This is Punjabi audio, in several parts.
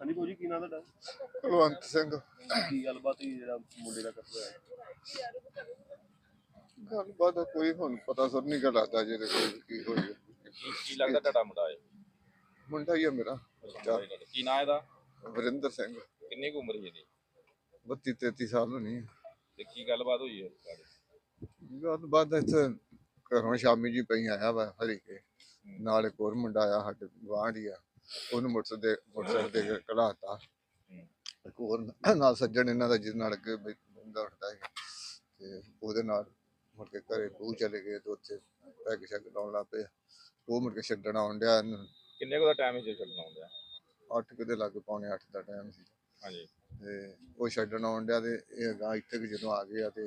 ਹਾਂਜੀ ਭਾਜੀ ਕੀ ਨਾਮ ਤੁਹਾਡਾ? ਕੁਲਵੰਤ ਸਿੰਘ। ਕੀ ਗੱਲਬਾਤ ਹੋਈ ਜਿਹੜਾ ਮੁੰਡੇ ਦਾ ਕਤਲ ਹੋਇਆ? ਗੱਲਬਾਤ ਦਾ ਕੋਈ ਹੁਣ ਪਤਾ ਸਰ ਨਹੀਂ ਗਾ ਲੱਗਦਾ ਜਿਹਦੇ ਕੋਈ ਕੀ ਹੋਈ ਹੈ। ਕੀ ਕੀ ਲੱਗਦਾ ਤੁਹਾਡਾ ਮੁੰਡਾ ਹੈ ਮੁੰਡਾ ਹੀ ਆ ਮੇਰਾ ਬੱਚਾ, ਕੀ ਨਾਂ ਇਹਦਾ? ਵਰਿੰਦਰ ਸਿੰਘ। ਕਿੰਨੀ ਕੁ ਉਮਰ ਹੈ ਇਹਦੀ? 32 33 ਸਾਲ ਹੋਣੀ ਹੈ। ਤੇ ਕੀ ਗੱਲਬਾਤ ਹੋਈ ਹੈ ਤੁਹਾਡੇ? ਗੱਲਬਾਤ ਦਾ ਇੱਥੇ ਘਰੋਂ ਸ਼ਾਮੀ ਜੀ ਪਈ ਆਇਆ ਵਾ ਹਰੀ ਕੇ ਨਾਲ ਇੱਕ ਹੋਰ ਮੁੰਡਾ ਆਇਆ ਸਾਡੇ ਗੁਆਂਢ ਹੀ ਆ। ਉਹਨੂੰ ਮੋਟਰਸਾਈਕਲ ਦੇ ਮੋਟਰਸਾਈਕਲ ਦੇ ਕੇ ਘਲਾਤਾ ਇੱਕ ਹੋਰ ਨਾਲ ਸੱਜਣ ਇਹਨਾਂ ਦਾ ਜਿਹਦੇ ਨਾਲ ਅੱਗੇ ਬੰਦਾ ਉੱਠਦਾ ਹੈ ਤੇ ਉਹਦੇ ਨਾਲ ਮੁੜ ਕੇ ਘਰੇ ਬੂ ਚਲੇ ਗਏ ਤੇ ਉੱਥੇ ਪੈਗ ਸ਼ੈਗ ਲਾਉਣ ਲੱਗ ਪਏ। ਉਹ ਮੁੜ ਕੇ ਛੱਡਣ ਆਉਣ ਡਿਆ। ਇਹਨੂੰ ਕਿੰਨੇ ਕੁ ਦਾ ਟਾਈਮ ਹੈ ਜੇ ਛੱਡਣਾ ਹੁੰਦਾ ਅੱਠ ਕੁ ਦੇ ਲਾਗੇ ਪੌਣੇ ਅੱਠ ਦਾ ਟਾਈਮ ਸੀ। ਹਾਂਜੀ। ਤੇ ਉਹ ਛੱਡਣ ਆਉਣ ਡਿਆ ਤੇ ਇਹ ਅਗਾਂਹ ਇੱਥੇ ਕਿ ਜਦੋਂ ਆ ਗਿਆ ਤੇ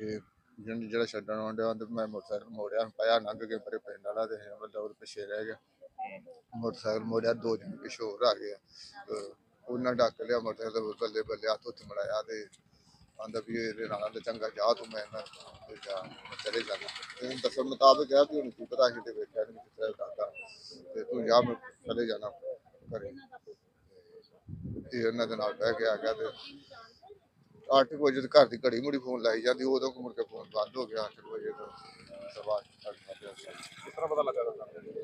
ਇਹ ਜਿਹੜਾ ਛੱਡਣ ਆਉਣ ਡਿਆ ਤੇ ਮੈਂ ਮੋਟਰਸਾਈਕਲ ਮੋੜਿਆ ਪਿਆ ਲੰਘ ਕੇ ਪਰੇ ਪਿੰਡ ਵਾਲਾ ਤੇ ਉਹ ਪਿੱਛੇ ਰਹਿ ਗਿਆ। ਮੋਟਰਸਾਈਕਲ ਮੋੜਿਆ, ਦੋ ਜਣ ਪਿੱਛੇ ਹੋਰ ਆ। ਗਿਆ ਉਹਨਾਂ ਡੱਕ ਲਿਆ ਮੋਟਰਸਾਈਕਲ ਤੇ ਬੱਲੇ ਬੱਲੇ ਹੱਥ ਉੱਤੇ ਮੜਾਇਆ ਤੇ ਆਂਦਾ ਵੀ ਇਹਦੇ ਨਾਲ ਤੇ ਚੰਗਾ ਜਾ ਤੂੰ ਮੈਂ ਨਾ ਤੇ ਜਾ, ਮੈਂ ਚਲੇ ਜਾਣਾ ਤੇ ਦੱਸਣ ਮੁਤਾਬਕ ਹੈ ਵੀ ਹੁਣ ਕੀ ਪਤਾ ਸੀ ਤੇ ਵੇਖਿਆ ਨਹੀਂ ਕਿਸ ਤਰ੍ਹਾਂ ਦਾਦਾ ਤੇ ਤੂੰ ਜਾ, ਮੈਂ ਚਲੇ ਜਾਣਾ ਘਰੇ। ਇਹ ਉਹਨਾਂ ਦੇ ਨਾਲ ਬਹਿ ਕੇ ਆ ਗਿਆ ਤੇ 8 ਵਜੇ ਤੇ ਘਰ ਦੀ ਘੜੀ ਮੁੜੀ ਫੋਨ ਲਾਈ ਜਾਂਦੀ ਉਦੋਂ ਕੁ ਮੁੜ ਕੇ ਫੋਨ ਬੰਦ ਹੋ ਗਿਆ 8 ਵਜੇ ਤੋਂ ਸਵਾ ਅੱਠ ਵੱਜ ਗਏ। ਕਿਸ ਤਰ੍ਹਾਂ ਪਤਾ ਲੱਗਾ ਤੁਹਾਨੂੰ?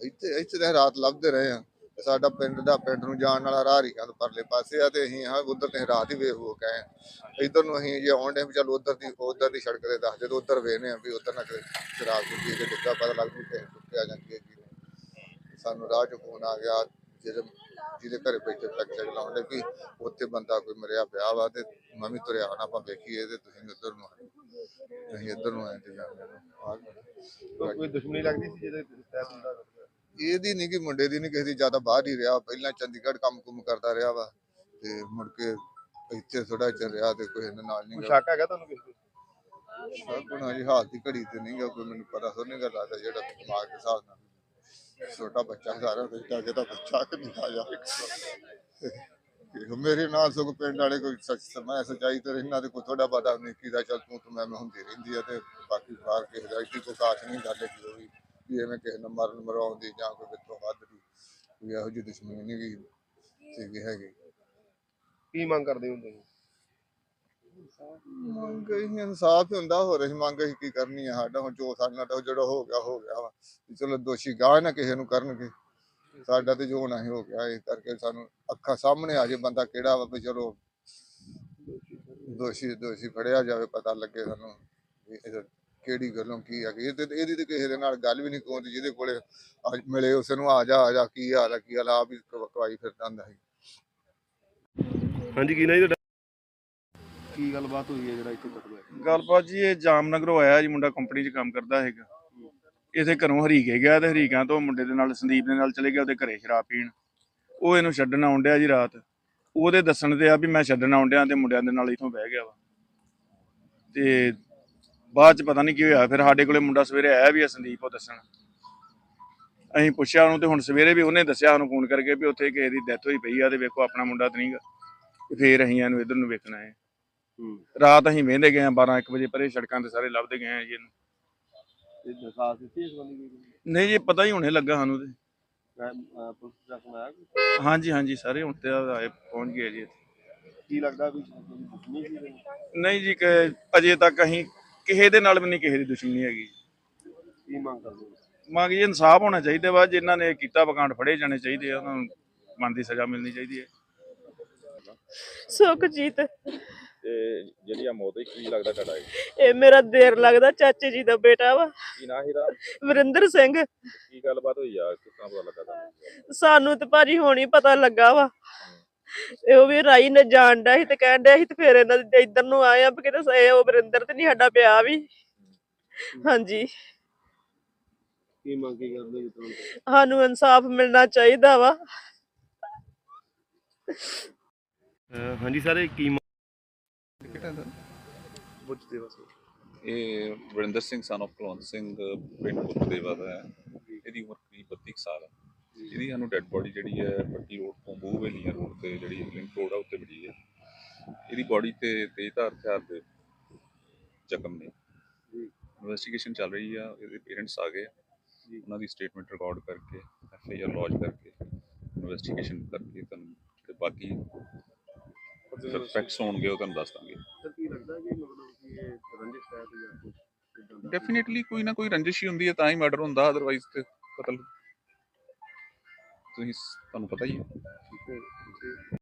ਇੱਥੇ ਇੱਥੇ ਤਾਂ ਰਾਤ ਲੱਭਦੇ ਰਹੇ ਆ। ਸਾਡਾ ਪਿੰਡ ਦਾ ਪਿੰਡ ਨੂੰ ਜਾਣ ਵਾਲਾ ਰਾਹ ਰੀਕਾਂ ਤੋਂ ਪਰਲੇ ਪਾਸੇ ਆ ਤੇ ਅਸੀਂ ਹਾਂ ਉਧਰ ਤੇ ਰਾਤ ਹੀ ਵੇਖ ਹੋ ਗਏ ਇਧਰ ਨੂੰ ਅਸੀਂ ਜੇ ਆਉਣ ਦੇ ਵੀ ਚਲ ਉਧਰ ਦੀ ਉਧਰ ਦੀ ਸੜਕ ਤੇ ਦੱਸ ਜਦੋਂ ਉਧਰ ਵੇਖਨੇ ਆ ਵੀ ਉਧਰ ਨਾ ਕਿਤੇ ਸ਼ਰਾਬ ਦੀ ਕੇ ਡਿੱਗਾ ਪਤਾ ਲੱਗ ਜੂ ਕਿ ਟੁੱਟਿਆ ਜਾਂਦੀ ਹੈ ਜੀ ਸਾਨੂੰ ਰਾਹ ਚ ਫੋਨ ਆ ਗਿਆ ਜਿਹਦੇ ਜਿਹਦੇ ਘਰੇ ਬੈਠੇ ਤੱਕ ਚੱਲ ਲਾਉਂਦੇ ਕਿ ਉੱਥੇ ਬੰਦਾ ਕੋਈ ਮਰਿਆ ਪਿਆ ਵਾ ਤੇ ਮੈਂ ਵੀ ਤੁਰਿਆ ਆਉਣਾ ਆਪਾਂ ਵੇਖੀਏ ਤੇ ਤੁਸੀਂ ਉਧਰ ਨੂੰ ਆਏ ਅਸੀਂ ਇੱਧਰ ਨੂੰ ਆਏ ਤੇ ਜਾਂਦੇ ਕੋਈ- ਦੁਸ਼ਮਣੀ ਲੱਗਦੀ ਸੀ ਜਿਹਦੇ ਕਤਲ ਹੋਇਆ ਇਹਦੀ ਨਹੀਂ ਕਿ ਮੁੰਡੇ ਦੀ ਨਹੀਂ ਕਿਸੇ ਦੀ ਜ਼ਿਆਦਾ ਬਾਹਰ ਹੀ ਰਿਹਾ। ਪਹਿਲਾਂ ਚੰਡੀਗੜ੍ਹ ਕੰਮ ਕੁਮ ਕਰਦਾ ਰਿਹਾ ਵਾ ਤੇ ਮੁੜ ਕੇ ਇੱਥੇ ਥੋੜਾ ਚਿਰ ਰਿਹਾ ਤੇ ਕੋਈ ਇਹਦੇ ਨਾਲ ਨਹੀਂ ਸ਼ੱਕ ਹੈਗਾ ਤੁਹਾਨੂੰ ਕਿਸੇ ਸਭ ਜੀ ਹਾਲ ਦੀ ਘੜੀ ਤੇ ਨਹੀਂ ਗਾ ਕੋਈ ਮੈਨੂੰ ਪਤਾ ਸੋ ਨਹੀਂ ਗਾ ਲੱਗਦਾ ਜਿਹੜਾ ਦਿਮਾਗ ਦੇ ਹਿਸਾਬ ਨਾਲ। ਛੋਟਾ ਬੱਚਾ ਸਾਰਾ ਬੈਠਾ ਜਿਹਦਾ ਬੱਚਾ ਕਿ ਨਹੀਂ ਆ ਜਾ ਮੇਰੇ ਨਾਲ ਸਗੋਂ ਪਿੰਡ ਵਾਲੇ ਕੋਈ ਸੱਚ ਸਮਾਂ ਸਚਾਈ ਤੇ ਇਹਨਾਂ ਦੇ ਕੋਈ ਥੋੜਾ ਬਾਦਾ ਨਹੀਂ ਕੀਦਾ ਚੱਲ ਤੂੰ ਤੂੰ ਮੈਂ ਹੁੰਦੀ ਰਹਿੰਦੀ ਆ ਤੇ ਬਾਕੀ ਬਾਹਰ ਕਿਸੇ ਦਾ ਇੱਥੇ ਕੋਈ ਨਹੀਂ ਗੱਲ ਹੈ ਵੀ ਵੀ ਐਵੇਂ ਕਿਸੇ ਨੂੰ ਮਰਨ ਮਰਾਉਣ ਜਾਂ ਕੋਈ ਵਿੱਚੋਂ ਵੱਧ ਦੀ ਕੋਈ ਇਹੋ ਜਿਹੀ ਦੁਸ਼ਮਣੀ ਨਹੀਂ ਵੀ ਹੈਗੀ। ਕੀ ਮੰਗ ਕਰਦੇ ਹੁੰਦੇ ਸੀ ਮੰਗ ਹੀ ਇਨਸਾਫ ਹੀ ਹੁੰਦਾ, ਹੋਰ ਅਸੀਂ ਮੰਗ ਅਸੀਂ ਕੀ ਕਰਨੀ ਆ? ਸਾਡਾ ਹੁਣ ਜੋ ਸਾਡੇ ਨਾਲ ਜਿਹੜਾ ਹੋ ਗਿਆ ਹੋ ਗਿਆ ਵਾ। ਵੀ ਚਲੋ ਦੋਸ਼ੀ ਗਾਹ ਨਾ ਕਿਸੇ ਨੂੰ ਕਰਨਗੇ। ਸਾਡਾ ਤੇ ਜੋ ਹੋਣਾ ਹੀ ਹੋ ਗਿਆ ਇਸ ਕਰਕੇ ਸਾਨੂੰ ਅੱਖਾਂ ਸਾਹਮਣੇ ਆ ਜੇ ਬੰਦਾ ਕਿਹੜਾ ਵਾ ਵੀ ਚਲੋ ਦੋਸ਼ੀ ਦੋਸ਼ੀ ਫੜਿਆ ਜਾਵੇ, ਪਤਾ ਲੱਗੇ ਸਾਨੂੰ ਵੀ ਇਹ ਕਿਹੜੀ ਗੱਲੋਂ ਕੀ ਹੈਗੀ ਇਹ ਤੇ ਇਹਦੀ ਤੇ ਕਿਸੇ ਦੇ ਨਾਲ ਗੱਲ ਵੀ ਨਹੀਂ ਕੋਉਂਦੀ ਜਿਹਦੇ ਕੋਲੇ ਅੱਜ ਮਿਲੇ ਉਸ ਨੂੰ ਆ ਜਾ ਆ ਜਾ, ਕੀ ਹਾਲ ਆ, ਕੀ ਹਾਲ ਆ, ਆਪ ਕਵਾਈ ਫਿਰਦਾ ਹੁੰਦਾ ਸੀ। ਹਾਂਜੀ, ਕੀ ਨਾਮ ਕੀ ਗੱਲਬਾਤ ਹੋਈ ਹੈ ਜਿਹੜਾ ਇੱਥੇ ਕਤਲ ਗੱਲਬਾਤ ਜੀ, ਇਹ ਜਾਮਨਗਰੋਂ ਆਇਆ ਜੀ, ਮੁੰਡਾ ਕੰਪਨੀ 'ਚ ਕੰਮ ਕਰਦਾ ਹੈਗਾ ਇਥੇ ਘਰੋਂ ਹਰੀਕੇ ਗਿਆ ਤੇ ਹਰੀਕਾਂ ਤੋਂ ਮੁੰਡੇ ਦੇ ਨਾਲ, ਸੰਦੀਪ ਦੇ ਨਾਲ ਚਲੇ ਗਿਆ ਉਹਦੇ ਘਰੇ ਸ਼ਰਾਬ ਪੀਣ। ਉਹ ਇਹਨੂੰ ਛੱਡਣ ਆਉਣ ਡਿਆ ਜੀ ਰਾਤ। ਉਹਦੇ ਦੱਸਣ ਤੇ ਆ ਵੀ ਮੈਂ ਛੱਡਣ ਆਉਣ ਡਿਆ ਤੇ ਮੁੰਡਿਆਂ ਦੇ ਨਾਲ ਇਥੋਂ ਬਹਿ ਗਿਆ ਵਾ। ਤੇ ਬਾਅਦ ਚ ਪਤਾ ਨਹੀਂ ਕੀ ਹੋਇਆ, ਫਿਰ ਸਾਡੇ ਕੋਲੇ ਮੁੰਡਾ ਸਵੇਰੇ ਆਇਆ ਵੀ ਆ ਸੰਦੀਪ ਉਹ ਦੱਸਣ। ਅਸੀਂ ਪੁੱਛਿਆ ਉਹਨੂੰ ਤੇ ਹੁਣ ਸਵੇਰੇ ਵੀ ਉਹਨੇ ਦੱਸਿਆ ਸਾਨੂੰ ਫੋਨ ਕਰਕੇ ਵੀ ਉੱਥੇ ਕਿਸੇ ਦੀ ਡੈਥ ਹੋਈ ਪਈ ਆ ਤੇ ਵੇਖੋ ਆਪਣਾ ਮੁੰਡਾ ਤੇ ਨਹੀਂਗਾ ਤੇ ਫੇਰ ਅਸੀਂ ਇਹਨੂੰ ਇਧਰ ਨੂੰ ਵੇਖਣਾ ਹੈ ਰਾਤ ਅਸੀਂ ਵਹਿੰਦੇ ਗਏ ਆ 12 1 ਵਜੇ ਪਰੇ ਸੜਕਾਂ ਤੇ ਸਾਰੇ ਲੱਭਦੇ ਗਏ ਆ ਜੀ ਇਹਨੂੰ। ਤੇ ਦਰਖਾਸਤ ਦਿੱਤੀ ਇਸ ਬੰਦੇ ਦੀ? ਨਹੀਂ ਜੀ ਪਤਾ ਹੀ ਹੁਣੇ ਲੱਗਾ ਸਾਨੂੰ ਤੇ। ਮੈਂ ਅਹ, ਪੁਲਿਸ ਪ੍ਰਸ਼ਾਸਨ ਆਇਆ ਕੋਈ? ਹਾਂਜੀ ਹਾਂਜੀ ਸਾਰੇ ਹੁਣ ਤੇ ਆਏ ਪਹੁੰਚ ਗਏ ਜੀ ਇੱਥੇ। ਕੀ ਲੱਗਦਾ ਵੀ ਕੋਈ ਸੀ ਇਹਦੀ? ਨਹੀਂ? ਜੀ ਕਿ ਅਜੇ ਤੱਕ ਅਸੀਂ ਕਿਸੇ ਦੇ ਨਾਲ ਵੀ ਨਹੀਂ ਕਿਸੇ ਦੀ ਦੁਸ਼ਮਣੀ ਹੈਗੀ ਕੀ ਮੰਗ ਕਰਦੇ ਹੋ? ਮੰਗ ਜੀ ਇਨਸਾਫ ਹੋਣਾ ਚਾਹੀਦਾ ਵਾ ਜਿਨ੍ਹਾਂ ਨੇ ਕੀਤਾ ਬਕਾਂਡ ਫੜੇ ਜਾਣੇ ਚਾਹੀਦੇ ਆ ਉਹਨਾਂ ਨੂੰ ਬਣਦੀ ਸਜ਼ਾ ਮਿਲਣੀ ਚਾਹੀਦੀ ਹੈ। ਸੁਖਜੀਤ। ਤੇ ਜਿਹੜੀ ਆ ਮੌਤ ਹੋਈ ਕੀ ਲੱਗਦਾ ਤੁਹਾਡਾ ਇਹ? ਇਹ ਮੇਰਾ ਦੇਰ ਲੱਗਦਾ ਚਾਚੇ ਜੀ ਦਾ ਬੇਟਾ ਵਾ। ਕੀ ਨਾਂ ਇਹਦਾ? ਵਰਿੰਦਰ ਸਿੰਘ। ਕੀ ਗੱਲਬਾਤ ਹੋਈ ਆ? ਕਿਸ ਤਰ੍ਹਾਂ ਪਤਾ ਲੱਗਾ ਤੁਹਾਨੂੰ? ਸਾਨੂੰ ਤੇ ਭਾਜੀ ਹੁਣ ਪਤਾ ਲੱਗਾ ਵਾ। ਇਹ ਉਹ ਵੀ ਰਾਈ ਨੇ ਜਾਣ ਡਿਆ ਸੀ ਤੇ ਕਹਿਣ ਡਿਆ ਸੀ ਤੇ ਫਿਰ ਇਹਨਾਂ ਦੇ ਇੱਧਰ ਨੂੰ ਆਏ ਆ ਵੀ ਕਿਤੇ ਸ- ਇਹ ਉਹ ਵਰਿੰਦਰ ਤੇ ਨਹੀਂ ਸਾਡਾ ਪਿਆ ਵੀ। ਹਾਂਜੀ। ਕੀ ਮੰਗ ਕੀ ਕਰਦੇ ਜੀ ਤੁਹਾਨੂੰ? ਸਾਨੂੰ ਇਨਸਾਫ ਮਿਲਣਾ ਚਾਹੀਦਾ ਵਾ। ਹਾਂਜੀ ਸਰ ਕੀ ਇਹ ਵਰਿੰਦਰ ਸਿੰਘ ਸਨ of ਕੁਲਵੰਤ ਸਿੰਘ ਪਿੰਡ ਪੁੱਤਰੇਵਾ ਦਾ ਹੈ ਇਹਦੀ ਉਮਰ ਕਰੀਬ 32 ਕੁ ਸਾਲ ਹੈ ਇਹਦੀ ਸਾਨੂੰ ਡੈੱਡ ਬੋਡੀ ਜਿਹੜੀ ਹੈ ਪੱਟੀ ਰੋਡ ਤੋਂ ਬੂਹਵੇਲੀਆਂ ਰੋਡ ਤੇ ਜਿਹੜੀ ਲਿੰਕ ਰੋਡ ਆ ਉੱਤੇ ਮਿਲੀ ਹੈ ਇਹਦੀ ਬੋਡੀ ਤੇ ਤੇਜ਼ਧਾਰ ਹਥਿਆਰ ਦੇ ਜ਼ਖਮ ਨੇ। ਇਨਵੈਸਟੀਗੇਸ਼ਨ ਚੱਲ ਰਹੀ ਆ ਇਹਦੇ ਪੇਰੈਂਟਸ ਆ ਗਏ। ਉਹਨਾਂ ਦੀ ਸਟੇਟਮੈਂਟ ਰਿਕਾਰਡ ਕਰਕੇ ਐਫ ਆਈ ਆਰ ਲੌਜ ਕਰਕੇ ਇਨਵੈਸਟੀਗੇਸ਼ਨ ਕਰਕੇ ਤੁਹਾਨੂੰ ਬਾਕੀ ਫੈਕਟਸ ਹੋਣਗੇ ਉਹ ਤੁਹਾਨੂੰ ਦੱਸ ਦਾਂਗੇ। ਡੈਫੀਨਿਟਲੀ ਕੋਈ ਨਾ ਕੋਈ ਰੰਜਿਸ਼ ਹੀ ਹੁੰਦੀ ਹੈ, ਤਾਂ ਹੀ ਮਰਡਰ ਹੁੰਦਾ ਅਦਰਵਾਈਜ਼ ਤੇ ਕਤਲ ਤੁਸੀਂ ਤੁਹਾਨੂੰ ਪਤਾ ਹੀ ਹੈ ਹੈ।